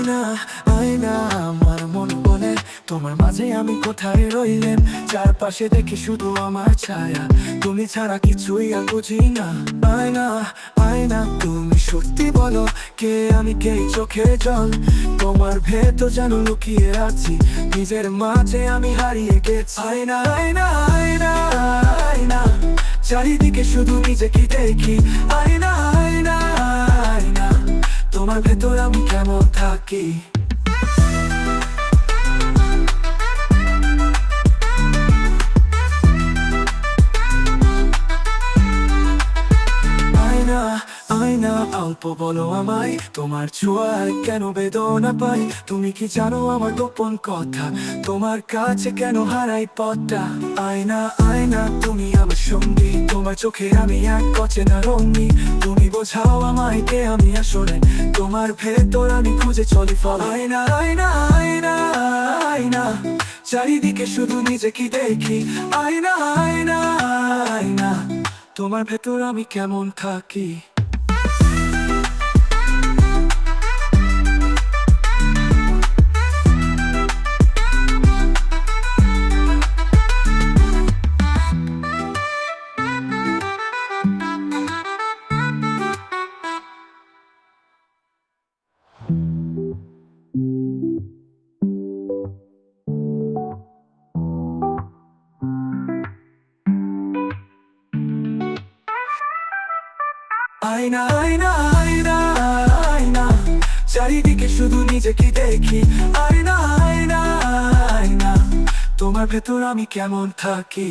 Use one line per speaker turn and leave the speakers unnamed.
আয়না আয়না, আমার মন বলে, তোমার মাঝে আমি কোথায় রইলেন চারপাশে শুধু আমার ছায়া, তুমি ছাড়া কিছুই আর বুঝি না। আয়না আয়না, তুমি সত্যি বলো, কে আমি, কে চোখে জল? তোমার যেন লুকিয়ে আছি নিজের মাঝে আমি হারিয়ে গেছি। আয়না আয়না আয়না আয়না, চারিদিকে শুধু নিজেকে দেখি। আয়না তোমার ভেতর আমি কেমন থাকি অল্প বলো আমায় তোমার ছোঁয়ায় কেন বেদনা পাই তুমি কি জানো আমার গোপন কথা তোমার কাছে কেন হারাই পথটা আয়না আয়না তুমি আমার তোমার চোখে আমি এক অচেনা রঙি তুমি বোঝাও আমায় কে আমি আসলে। তোমার ভেতর আমি খুঁজে চলি ফল। আয়না আয়না আয়না আয়না। চারিদিকে শুধু নিজেকে দেখি। আয়না আয়না আয়না। তোমার ভেতর আমি কেমন থাকি? আয়না আয়না আয়না আয়না চারিদিকে শুধু নিজেকে দেখি। আয়না আয়না আয়না তোমার ভেতর আমি কেমন থাকি?